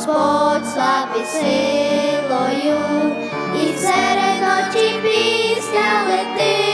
Господь слави силою, і в сереноті пісня летить.